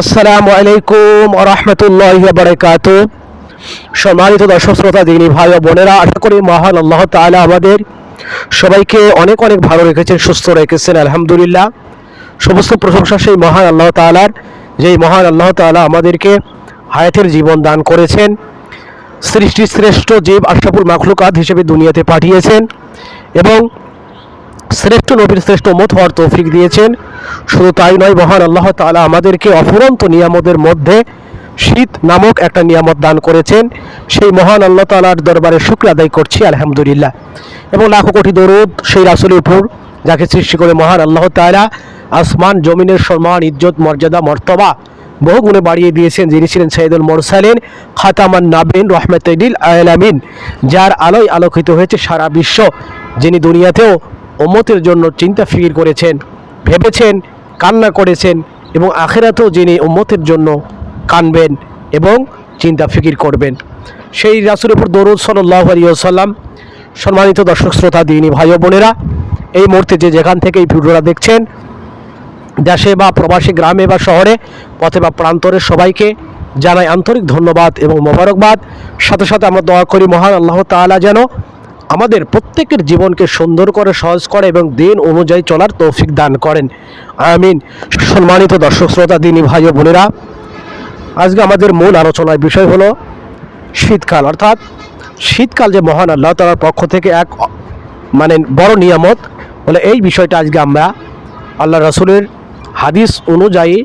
আসসালামু আলাইকুম রহমতুল্লাহ বারকাত সম্মানিত দর্শক শ্রোতা, দিনী ভাই ও বোনেরা, আশা করি মহান আল্লাহ তাআলা আমাদের সবাইকে অনেক অনেক ভালো রেখেছেন, সুস্থ রেখেছেন, আলহামদুলিল্লাহ। সমস্ত প্রশংসা সেই মহান আল্লাহ তাআলার, যেই মহান আল্লাহ তাআলা আমাদেরকে হায়াতের জীবন দান করেছেন। সৃষ্টি শ্রেষ্ঠ জীব আশরাফুল মাখলুকাত হিসেবে দুনিয়াতে পাঠিয়েছেন এবং শ্রেষ্ঠ নবীর শ্রেষ্ঠ মত হওয়ার তৌফিক দিয়েছেন। শুধু তাই নয়, মহান আল্লাহ তাআলা আমাদেরকে অফুরন্ত নিয়ামতের মধ্যে শীত নামক একটা নিয়ামত দান করেছেন। সেই মহান আল্লাহ তাআলার দরবারে শুক্র আদায় করছি, আলহামদুলিল্লাহ। এবং লাখো কোটি দরুদ সেই রাসুলের উপর, যাকে সৃষ্টি করে মহান আল্লাহ তাআলা আসমান, জমিনের সম্মান, ইজ্জত, মর্যাদা, মর্তবা বহু গুণে বাড়িয়ে দিয়েছেন। যিনি ছিলেন সৈয়দুল মোরসালিন, খাতামান নাবিন, রহমতুল আলামিন, যার আলোয় আলোকিত হয়েছে সারা বিশ্ব। যিনি দুনিয়াতেও উম্মতের জন্য চিন্তা ফিকির করেছেন, ভেবেছেন, কান্না করেছেন এবং আখেরাতেও যিনি উম্মতের জন্য কানবেন এবং চিন্তা ফিকির করবেন। সেই রাসুলের উপর দরুদ সাল্লাহ আলিয়াল্লাম সম্মানিত দর্শক, শ্রোতা, দিনী ভাই বোনেরা, এই মুহূর্তে যে যেখান থেকে এই ভিডিওটা দেখছেন, দেশে বা প্রবাসী গ্রামে বা শহরে, পথে বা প্রান্তরে সবাইকে জানাই আন্তরিক ধন্যবাদ এবং মোবারকবাদ। সাথে সাথে আমরা দোয়া করি, মহান আল্লাহ তাআলা যেন আমাদের প্রত্যেকের জীবনকে সুন্দর করে, সহজ করে এবং দিন অনুযায়ী চলার তৌফিক দান করেন। আমিন। সম্মানিত দর্শক, শ্রোতা, দিনী ভাই ও বোনেরা, আজকে আমাদের মূল আলোচনার বিষয় হলো শীতকাল। অর্থাৎ শীতকাল যে মহান আল্লাহ তালার পক্ষ থেকে এক মানে বড় নিয়ামত বলে এই বিষয়টা আজকে আমরা আল্লাহ রসুলের হাদিস অনুযায়ী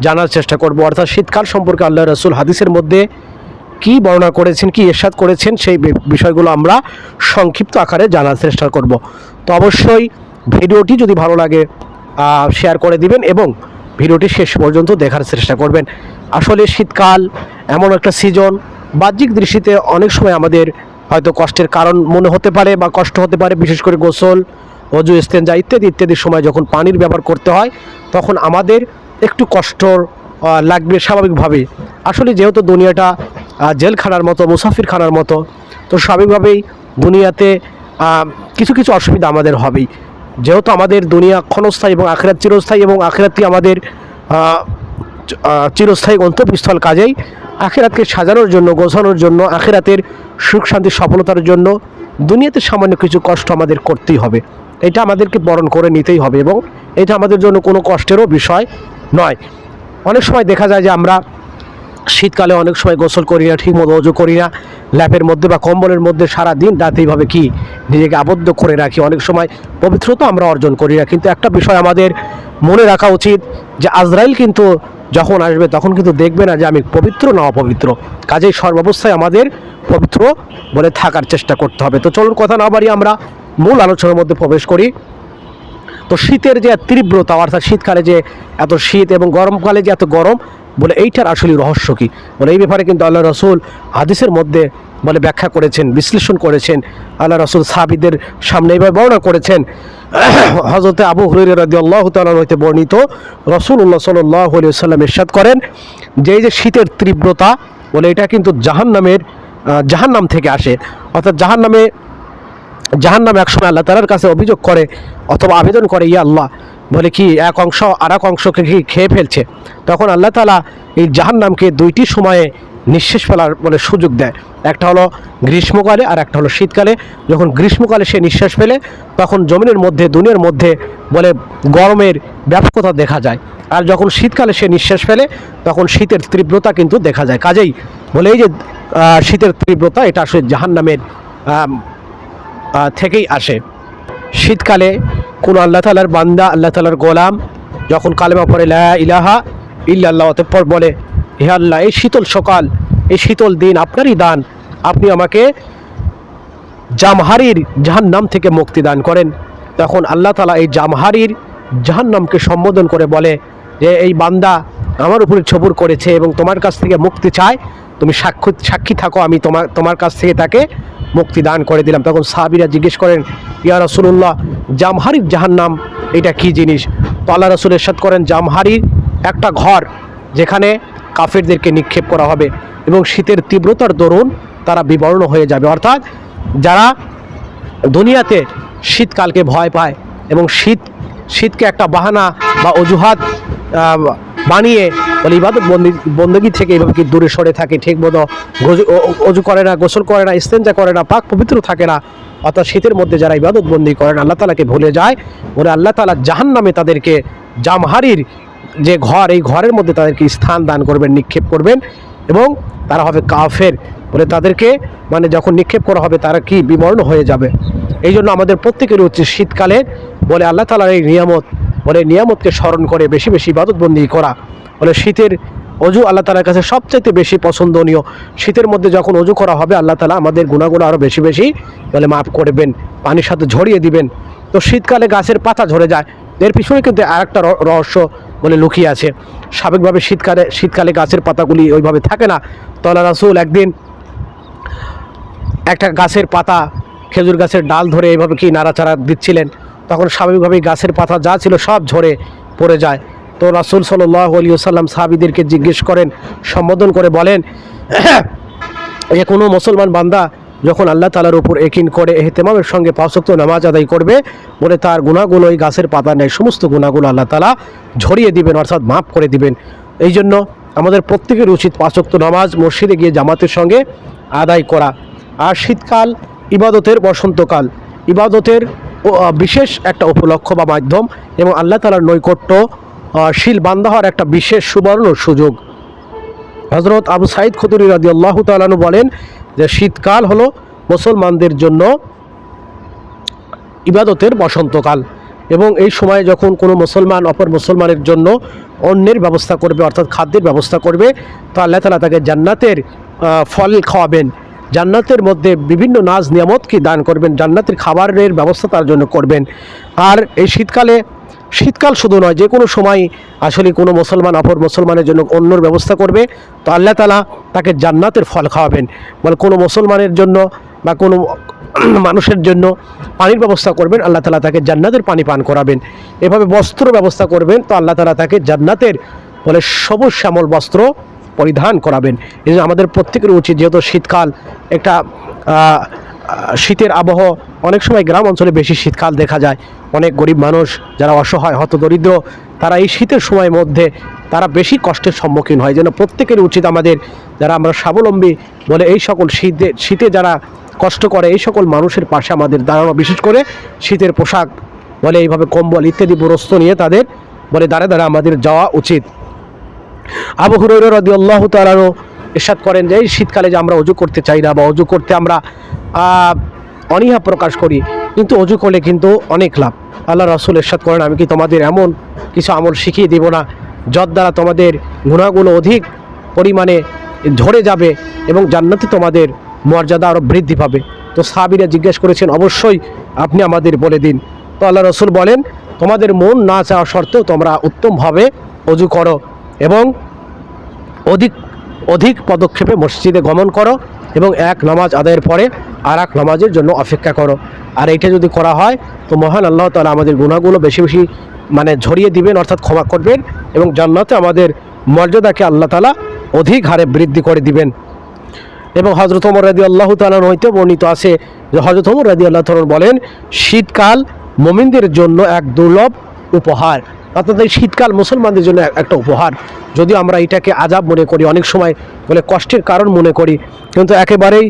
জানার চেষ্টা করব। অর্থাৎ শীতকাল সম্পর্কে আল্লাহ রসুল হাদিসের মধ্যে কি বর্ণনা করেছেন, কি এরশাদ করেছেন, সেই বিষয়গুলো আমরা সংক্ষিপ্ত আকারে জানার চেষ্টা করব। তো অবশ্যই ভিডিওটি যদি ভালো লাগে শেয়ার করে দিবেন এবং ভিডিওটি শেষ পর্যন্ত দেখার চেষ্টা করবেন। আসলে শীতকাল এমন একটা সিজন বাহ্যিক দৃষ্টিতে অনেক সময় আমাদের হয়তো কষ্টের কারণ মনে হতে পারে বা কষ্ট হতে পারে, বিশেষ করে গোসল, অজু, ইস্তেঞ্জা ইত্যাদি ইত্যাদির সময় যখন পানির ব্যবহার করতে হয়, তখন আমাদের একটু কষ্ট লাগবে স্বাভাবিকভাবেই। আসলে যেহেতু দুনিয়াটা জেলখানার মতো, মুসাফিরখানার মতো। তো স্বাভাবিকভাবেই দুনিয়াতে কিছু কিছু অসুবিধা আমাদের হবেই। যেহেতু আমাদের দুনিয়া ক্ষণস্থায়ী এবং আখেরাত চিরস্থায়ী এবং আখেরাতই আমাদের চিরস্থায়ী গন্তব্যস্থল কাজেই, আখেরাতকে সাজানোর জন্য, গোছানোর জন্য, আখেরাতের সুখ, শান্তি, সফলতার জন্য দুনিয়াতে সামান্য কিছু কষ্ট আমাদের করতেই হবে। এটা আমাদেরকে বরণ করে নিতেই হবে এবং এটা আমাদের জন্য কোনো কষ্টেরও বিষয় নয়। অনেক সময় দেখা যায় যে আমরা শীতকালে অনেক সময় গোসল করি না, ঠিক মতো অজু করি না। ল্যাপের মধ্যে বা কম্বলের মধ্যে সারা দিন রাত এইভাবে কি নিজেকে আবদ্ধ করে রাখি। অনেক সময় পবিত্রতা আমরা অর্জন করি না। কিন্তু একটা বিষয় আমাদের মনে রাখা উচিত যে আজরাইল কিন্তু যখন আসবে তখন কিন্তু দেখবে না যে আমি পবিত্র না অপবিত্র। কাজেই সর্বাবস্থায় আমাদের পবিত্র বলে থাকার চেষ্টা করতে হবে। তো চলুন কথা না বাড়িয়ে আমরা মূল আলোচনার মধ্যে প্রবেশ করি। তো শীতের যে তীব্রতা, অর্থাৎ শীতকালে যে এত শীত এবং গরমকালে যে এত গরম বলে এইটার আসলে রহস্য কী? বলে এই ব্যাপারে কিন্তু আল্লাহ রসুল হাদিসের মধ্যে বলে ব্যাখ্যা করেছেন, বিশ্লেষণ করেছেন, আল্লাহ রসুল সাহাবিদের সামনে এইভাবে বর্ণনা করেছেন। হজরতে আবু হরির রাদি আল্লাহ হইতে বর্ণিত রসুল্লাহ সাল্লাহ সাল্লাম ইরশাদ করেন যে এই যে শীতের তীব্রতা, বলে এটা কিন্তু জাহান্নামের জাহান্নাম থেকে আসে। অর্থাৎ জাহান্নামে জাহান নাম একসময় আল্লাহ তালার কাছে অভিযোগ করে অথবা আবেদন করে, ইয়া আল্লাহ বলে কি, এক অংশ আর এক অংশকে কি খেয়ে ফেলছে। তখন আল্লাহ তালা এই জাহান নামকে দুইটি সময়ে নিঃশ্বাস ফেলার বলে সুযোগ দেয়। একটা হলো গ্রীষ্মকালে আর একটা হলো শীতকালে। যখন গ্রীষ্মকালে সে নিঃশ্বাস ফেলে, তখন জমিনের মধ্যে, দুনিয়ার মধ্যে বলে গরমের ব্যাপকতা দেখা যায়। আর যখন শীতকালে সে নিঃশ্বাস ফেলে, তখন শীতের তীব্রতা কিন্তু দেখা যায়। কাজেই বলে এই যে শীতের তীব্রতা, এটা আসলে জাহান নামের থেকেই আসে। শীতকালে কোন আল্লাহ তালার বান্দা, আল্লাহ তালার গোলাম যখন কালেমা লা ইলাহা ইল্লাল্লাহ অতঃপর বলে, হে আল্লাহ, এই শীতল সকাল, এই শীতল দিন আপনারই দান। আপনি আমাকে জামহারির জাহান্নাম থেকে মুক্তি দান করেন। তখন আল্লাহ তালা এই জামহারির জাহান্নামকে সম্বোধন করে বলে যে, এই বান্দা আমার উপরে ছবুর করেছে এবং তোমার কাছ থেকে মুক্তি চায়। তুমি সাক্ষ্য সাক্ষী থাকো, আমি তোমার তোমার কাছ থেকে তাকে মুক্তি দান করে দিলাম। তখন সাহাবিরা জিজ্ঞেস করেন, ইয়া রসুল্লাহ জামহারির জাহান্নাম, এটা কি জিনিস? তো আল্লাহ রসুল এরশাদ করেন জামহারির একটা ঘর যেখানে কাফেরদেরকে নিক্ষেপ করা হবে এবং শীতের তীব্রতার দরুন তারা বিবর্ণ হয়ে যাবে। অর্থাৎ যারা দুনিয়াতে শীতকালকে ভয় পায় এবং শীত, শীতকে একটা বাহানা বা অজুহাত বানিয়ে, বলে ইবাদত বন্দি, বন্দগি থেকে এইভাবে কি দূরে সরে থাকে? ঠিক মতো অজু করে না, গোসল করে না, ইস্তেঞ্জা করে না, পাক পবিত্র থাকে না। অর্থাৎ শীতের মধ্যে যারা ইবাদত বন্দি করেন, আল্লাহ তালাকে ভুলে যায়। বলে আল্লাহ তালা জাহান নামে তাদেরকে জামহারির যে ঘর, এই ঘরের মধ্যে তাদেরকে স্থান দান করবেন, নিক্ষেপ করবেন। এবং তারা হবে কাফের। বলে তাদেরকে মানে যখন নিক্ষেপ করা হবে, তারা কি বিবর্ণ হয়ে যাবে? এই জন্য আমাদের প্রত্যেকের উচিত শীতকালে, বলে আল্লাহ তালার এই নিয়ামত। বলে নিয়ামতকে স্মরণ করে বেশি বেশি ইবাদতবন্দি করা। বলে শীতের অজু আল্লাহ তালার কাছে সবচাইতে বেশি পছন্দনীয়। শীতের মধ্যে যখন অজু করা হবে, আল্লাহ তালা আমাদের গুণাগুলো আরও বেশি বেশি বলে মাফ করবেন, পানির সাথে ঝরিয়ে দিবেন। তো শীতকালে গাছের পাতা ঝরে যায়, এর পিছনে কিন্তু আর একটা রহস্য বলে লুকিয়ে আছে। স্বাভাবিকভাবে শীতকালে শীতকালে গাছের পাতাগুলি ওইভাবে থাকে না। তলা রাসুল একদিন একটা গাছের পাতা, খেজুর গাছের ডাল ধরে এইভাবে কি নাড়াচাড়া দিচ্ছিলেন? তখন স্বাভাবিকভাবেই গাছের পাতা যা ছিল সব ঝরে পড়ে যায়। তো রাসুল সাল্লাহ আলী সাল্লাম সাহাবিদেরকে জিজ্ঞেস করেন, সম্বোধন করে বলেন, যে কোনো মুসলমান বান্দা যখন আল্লাহ তালার উপর একিন করে, এহতেমামের সঙ্গে পাঁচক্ত নামাজ আদায় করবে, বলে তার গুণাগুলো এই গাছের পাতা নেয় সমস্ত গুণাগুলো আল্লাহ তালা ঝরিয়ে দিবেন, অর্থাৎ মাফ করে দিবেন। এই জন্য আমাদের প্রত্যেকের উচিত পাঁচক্ত নামাজ, মসজিদে গিয়ে জামাতের সঙ্গে আদায় করা। আর শীতকাল, ইবাদতের বসন্তকাল। ইবাদতের বিশেষ একটা উপলক্ষ বা মাধ্যম এবং আল্লাহ তালার নৈকট্য শীল বান্ধা হওয়ার একটা বিশেষ সুবর্ণ সুযোগ। হজরত আবু সাইদ খুতুরি রাজি আল্লাহ তালানু বলেন যে, শীতকাল হলো মুসলমানদের জন্য ইবাদতের বসন্তকাল এবং এই সময় যখন কোনো মুসলমান অপর মুসলমানের জন্য অন্যের ব্যবস্থা করবে অর্থাৎ খাদ্যের ব্যবস্থা করবে, তো আল্লাহ তালা তাকে জান্নাতের ফল খাওয়াবেন। জান্নাতের মধ্যে বিভিন্ন নাজ নিয়ামতকে দান করবেন? জান্নাতের খাবারের ব্যবস্থা তার জন্য করবেন। আর এই শীতকালে, শীতকাল শুধু নয়, যে কোনো সময় আসলে কোনো মুসলমান, অপর মুসলমানের জন্য অন্যর ব্যবস্থা করবে, তো আল্লাহ তালা তাকে জান্নাতের ফল খাওয়াবেন। মানে কোনো মুসলমানের জন্য বা কোনো মানুষের জন্য পানির ব্যবস্থা করবেন, আল্লাহ তালা তাকে জান্নাতের পানি পান করাবেন। এভাবে বস্ত্র ব্যবস্থা করবেন, তো আল্লাহ তালা তাকে জান্নাতের বলে সবুজ শ্যামল বস্ত্র পরিধান করাবেন। এই আমাদের প্রত্যেকের উচিত, যেহেতু শীতকাল একটা শীতের আবহ, অনেক সময় গ্রাম অঞ্চলে বেশি শীতকাল দেখা যায়। অনেক গরিব মানুষ যারা অসহায় হতদরিদ্র তারা এই শীতের সময়ের মধ্যে তারা বেশি কষ্টের সম্মুখীন হয়। যেন প্রত্যেকের উচিত আমাদের যারা আমরা স্বাবলম্বী বলে এই সকল শীতে শীতে যারা কষ্ট করে, এই সকল মানুষের পাশে আমাদের দাঁড়ানো, বিশেষ করে শীতের পোশাক বলে এইভাবে কম্বল ইত্যাদি বরস্ত নিয়ে তাদের বলে দাঁড়ে দাঁড়ে আমাদের যাওয়া উচিত। আবু হুরৈরা রদি আল্লাহ তালারও ইরশাদ করেন যে, এই শীতকালে যে আমরা অজু করতে চাই না বা অজু করতে আমরা অনীহা প্রকাশ করি, কিন্তু অজু করলে কিন্তু অনেক লাভ। আল্লাহ রসুল ইরশাদ করেন, আমি কি তোমাদের এমন কিছু আমল শিখিয়ে দেব না যর দ্বারা তোমাদের গুণাগুলো অধিক পরিমাণে ঝরে যাবে এবং জান্নাতে তোমাদের মর্যাদা আরও বৃদ্ধি পাবে? তো সাহাবিরা জিজ্ঞেস করেছেন, অবশ্যই আপনি আমাদের বলে দিন। তো আল্লাহ রসুল বলেন, তোমাদের মন না চাওয়া সত্ত্বেও তোমরা উত্তমভাবে অজু করো। এবং অধিক অধিক পদক্ষেপে মসজিদে গমন করো এবং এক নামাজ আদায়ের পরে আর এক নামাজের জন্য অপেক্ষা করো। আর এইটা যদি করা হয়, তো মহান আল্লাহ তালা আমাদের গুণাগুলো বেশি বেশি মানে ঝরিয়ে দিবেন, অর্থাৎ ক্ষমা করবেন এবং জান্নাতে আমাদের মর্যাদাকে আল্লাহ তালা অধিক হারে বৃদ্ধি করে দিবেন। এবং হজরত ওমর রাদি আল্লাহ তালান হইতে বর্ণিত আছে যে হজরত ওমর রাদি আল্লাহ তালন বলেন, শীতকাল মোমিনদের জন্য এক দুর্লভ উপহার। অর্থাৎ এই শীতকাল মুসলমানদের জন্য একটা উপহার। যদিও আমরা এটাকে আজাব মনে করি, অনেক সময় বলে কষ্টের কারণ মনে করি, কিন্তু একেবারেই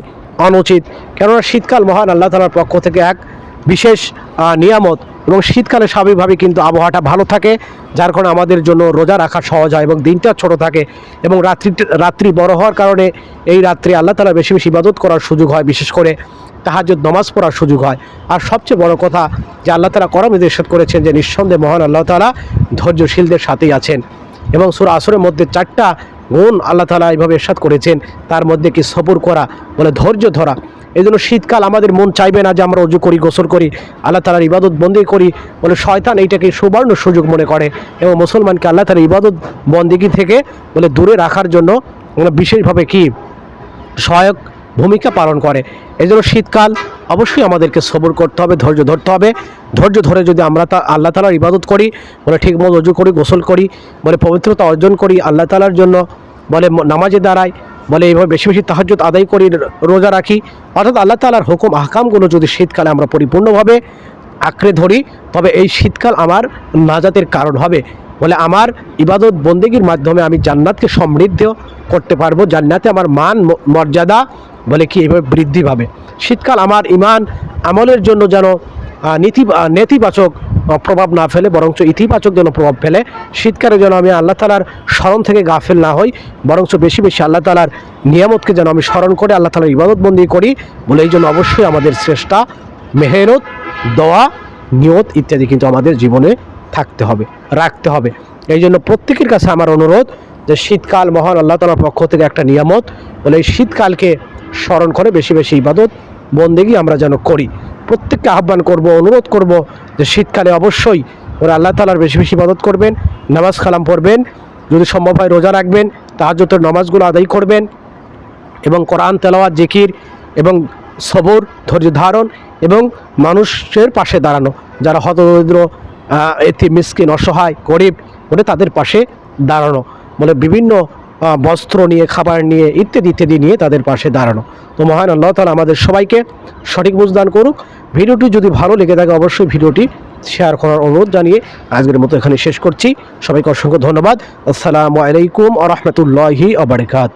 অনুচিত। কেননা শীতকাল মহান আল্লাহ তালার পক্ষ থেকে এক বিশেষ নিয়ামত এবং শীতকালে স্বাভাবিকভাবে কিন্তু আবহাওয়াটা ভালো থাকে, যার কারণে আমাদের জন্য রোজা রাখা সহজ হয় এবং দিনটা ছোট থাকে এবং রাত্রি রাত্রি বড় হওয়ার কারণে এই রাত্রে আল্লাহ তালা বেশি বেশি ইবাদত করার সুযোগ হয়, বিশেষ করে তাহাজুদ নমাজ পড়ার সুযোগ হয়। আর সবচেয়ে বড় কথা যে আল্লাহ তালা করম নির্দেশ করেছেন যে নিঃসন্দেহে মহান আল্লাহ তালা ধৈর্যশীলদের সাথেই আছেন। এবং সুর আসরের মধ্যে চারটা গুণ আল্লাহ তালা এইভাবে এরশাদ করেছেন। তার মধ্যে কি সবুর করা, বলে ধৈর্য ধরা। এই জন্য শীতকাল আমাদের মন চাইবে না যে আমরা অজু করি, গোসল করি, আল্লাহ তালার ইবাদত বন্দি করি, বলে শয়তান এইটাকে সুবর্ণ সুযোগ মনে করে। এবং মুসলমানকে আল্লাহ তালার ইবাদত বন্দিগি থেকে, বলে দূরে রাখার জন্য বিশেষভাবে কি, সহায়ক ভূমিকা পালন করে। এই জন্য শীতকাল অবশ্যই আমাদেরকে সবর করতে হবে, ধৈর্য ধরতে হবে। ধৈর্য ধরে যদি আমরা তা আল্লাহ তালার ইবাদত করি, বলে ঠিক মতো রজু করি, গোসল করি, বলে পবিত্রতা অর্জন করি আল্লাহ তালার জন্য, বলে নামাজে দাঁড়াই, বলে এইভাবে বেশি বেশি তাহাজ্জুদ আদায় করি রোজা রাখি। অর্থাৎ আল্লাহ তালার হুকুম, আহকামগুলো যদি শীতকালে আমরা পরিপূর্ণভাবে আঁকড়ে ধরি, তবে এই শীতকাল আমার নাজাতের কারণ হবে। বলে আমার ইবাদত বন্দেগীর মাধ্যমে আমি জান্নাতকে সমৃদ্ধ করতে পারব। জান্নাতে আমার মান মর্যাদা বলে কি এভাবে বৃদ্ধি পাবে শীতকাল আমার ইমান আমলের জন্য যেন নীতি নেতিবাচক প্রভাব না ফেলে, বরঞ্চ ইতিবাচক যেন প্রভাব ফেলে, শীতকালে যেন আমি আল্লাহ তালার স্মরণ থেকে গাফেল না হই, বরঞ্চ বেশি বেশি আল্লাহ তালার নিয়ামতকে যেন আমি স্মরণ করে, আল্লাহ তালার ইবাদতবন্দি করি বলে এই জন্য অবশ্যই আমাদের শ্রেষ্ঠা, মেহনত, দোয়া, নিয়ত ইত্যাদি কিন্তু আমাদের জীবনে থাকতে হবে, রাখতে হবে। এই জন্য প্রত্যেকের কাছে আমার অনুরোধ যে শীতকাল মহান আল্লাহ তালার পক্ষ থেকে একটা নিয়ামত বলে এই শীতকালকে স্মরণ করে বেশি বেশি ইবাদত, বন্দেগি আমরা যেন করি। প্রত্যেককে আহ্বান করব, অনুরোধ করব যে শীতকালে অবশ্যই ওরা আল্লাহ তালার বেশি বেশি ইবাদত করবেন, নামাজ কালাম পড়বেন, যদি সম্ভব হয় রোজা রাখবেন তাহাজতের নামাজগুলো আদায় করবেন এবং কোরআন, তেলাওয়াত, জিকির এবং সবর ধৈর্য ধারণ এবং মানুষের পাশে দাঁড়ানো। যারা হতদরিদ্র এতি মিসকিন, অসহায়, গরিব বলে তাদের পাশে দাঁড়ানো। বলে বিভিন্ন বস্ত্র নিয়ে, খাবার নিয়ে, ইত্যাদি ইত্যাদি নিয়ে তাদের পাশে দাঁড়ানো। তো মহান আল্লাহ তালা আমাদের সবাইকে সঠিক বুঝদান করুক। ভিডিওটি যদি ভালো লেগে থাকে, অবশ্যই ভিডিওটি শেয়ার করার অনুরোধ জানিয়ে আজকের মতো এখানে শেষ করছি। সবাইকে অসংখ্য ধন্যবাদ। আসসালামু আলাইকুম আ রহমতুল্লাহি আবরকাত